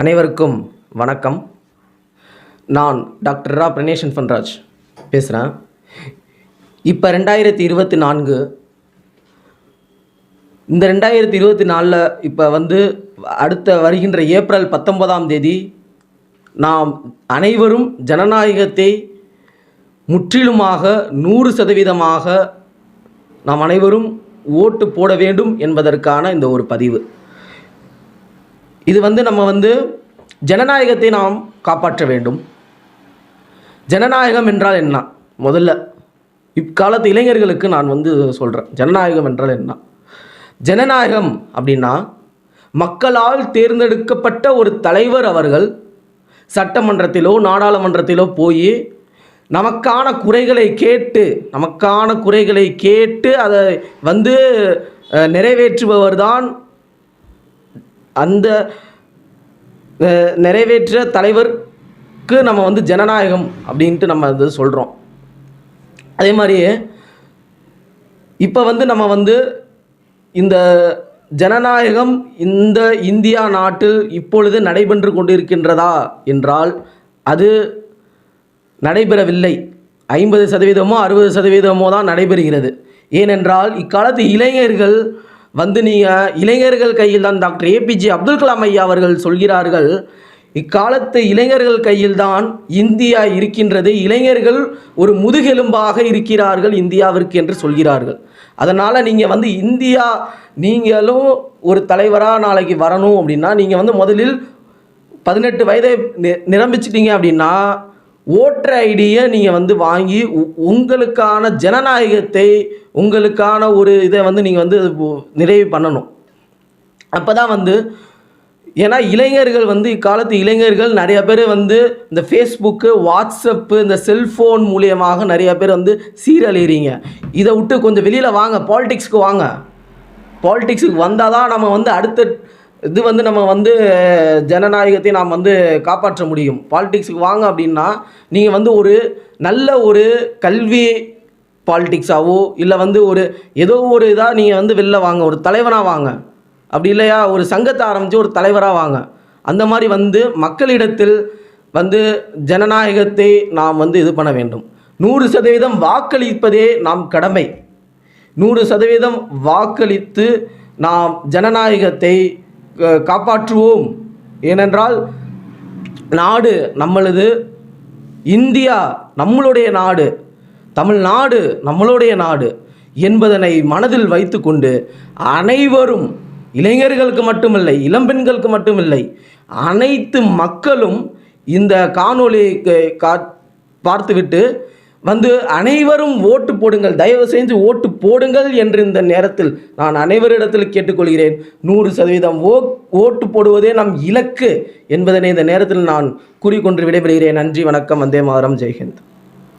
அனைவருக்கும் வணக்கம். நான் டாக்டர் ரா பிரணேஷன் ஃபன்ராஜ் பேசுகிறேன் இப்போ ரெண்டாயிரத்தி இருபத்தி நான்கு இந்த ரெண்டாயிரத்தி இருபத்தி நாலில் இப்போ வந்து அடுத்த வருகின்ற ஏப்ரல் பத்தொன்பதாம் தேதி நாம் அனைவரும் ஜனநாயகத்தை முற்றிலுமாக நூறு சதவீதமாக நாம் அனைவரும் ஓட்டு போட வேண்டும் என்பதற்கான இந்த ஒரு பதிவு. இது வந்து நம்ம வந்து ஜனநாயகத்தை நாம் காப்பாற்ற வேண்டும். ஜனநாயகம் என்றால் என்ன? முதல்ல இக்காலத்து இளைஞர்களுக்கு நான் வந்து சொல்கிறேன் ஜனநாயகம் என்றால் என்ன? ஜனநாயகம் அப்படின்னா மக்களால் தேர்ந்தெடுக்கப்பட்ட ஒரு தலைவர் அவர்கள் சட்டமன்றத்திலோ நாடாளுமன்றத்திலோ போய் நமக்கான குறைகளை கேட்டு நமக்கான குறைகளை கேட்டு அதை வந்து நிறைவேற்றுபவர் தான் அந்த நிறைவேற்ற தலைவருக்கு நம்ம வந்து ஜனநாயகம் அப்படின்ட்டு நம்ம வந்து சொல்கிறோம் அதே மாதிரி இப்போ வந்து நம்ம வந்து இந்த ஜனநாயகம் இந்த இந்தியா நாட்டில் இப்பொழுது நடைபெற்று கொண்டிருக்கின்றதா என்றால் அது நடைபெறவில்லை. ஐம்பது சதவீதமோ அறுபது சதவீதமோ தான் நடைபெறுகிறது. ஏனென்றால் இக்காலத்து இளைஞர்கள் வந்து நீங்கள் இளைஞர்கள் கையில் தான் டாக்டர் ஏபிஜே அப்துல் கலாம் ஐயா அவர்கள் சொல்கிறார்கள் இக்காலத்து இளைஞர்கள் கையில்தான் இந்தியா இருக்கின்றது இளைஞர்கள் ஒரு முதுகெலும்பாக இருக்கிறார்கள் இந்தியாவிற்கு என்று சொல்கிறார்கள். அதனால் நீங்கள் வந்து இந்தியா நீங்களும் ஒரு தலைவராக நாளைக்கு வரணும் அப்படின்னா நீங்கள் வந்து முதலில் பதினெட்டு வயதை நி- நிரம்பிச்சிட்டிங்க அப்படின்னா ஓட்டர் ஐடியை நீங்கள் வந்து வாங்கி உ- உங்களுக்கான ஜனநாயகத்தை உங்களுக்கான ஒரு இதை வந்து நீங்கள் வந்து நிறைவு பண்ணணும். அப்போ தான் வந்து ஏன்னா இளைஞர்கள் வந்து இக்காலத்து இளைஞர்கள் நிறைய பேர் வந்து இந்த ஃபேஸ்புக்கு வாட்ஸ்அப்பு இந்த செல்ஃபோன் மூலியமாக நிறைய பேர் வந்து சீரழிகிறீங்க இதை விட்டு கொஞ்சம் வெளியில் வாங்க பாலிடிக்ஸ்க்கு வாங்க. பாலிடிக்ஸுக்கு வந்தால் தான் நம்ம வந்து அடுத்த இது வந்து நம்ம வந்து ஜனநாயகத்தை நாம் வந்து காப்பாற்ற முடியும். பாலிடிக்ஸுக்கு வாங்க அப்படின்னா நீங்கள் வந்து ஒரு நல்ல ஒரு கல்வி பாலிடிக்ஸாவோ இல்லை வந்து ஒரு ஏதோ ஒரு இதாக நீங்கள் வந்து வெளில வாங்க ஒரு தலைவனாக வாங்க. அப்படி இல்லையா? ஒரு சங்கத்தை ஆரம்பித்து ஒரு தலைவராக வாங்க. அந்த மாதிரி வந்து மக்களிடத்தில் வந்து ஜனநாயகத்தை நாம் வந்து இது பண்ண வேண்டும். நூறு சதவீதம் வாக்களிப்பதே நாம் கடமை. நூறு சதவீதம் வாக்களித்து நாம் ஜனநாயகத்தை காப்பாற்றுவோம். ஏனென்றால் நாடு நம்மளது இந்தியா நம்மளுடைய நாடு தமிழ்நாடு நம்மளுடைய நாடு என்பதனை மனதில் வைத்துக்கொண்டு அனைவரும் இளைஞர்களுக்கு மட்டுமில்லை இளம்பெண்களுக்கு மட்டுமில்லை அனைத்து மக்களும் இந்த காணொலியை க- கா- பார்த்துவிட்டு வந்து அனைவரும் ஓட்டு போடுங்கள் தயவு செஞ்சு ஓட்டு போடுங்கள் என்று இந்த நேரத்தில் நான் அனைவரிடத்தில் கேட்டுக்கொள்கிறேன். நூறு சதவீதம் ஓ ஓட்டு போடுவதே நம் இலக்கு என்பதனை இந்த நேரத்தில் நான் கூறிக்கொண்டு விடைபெறுகிறேன். நன்றி வணக்கம் வந்தே மாதரம் ஜெய்ஹிந்த்.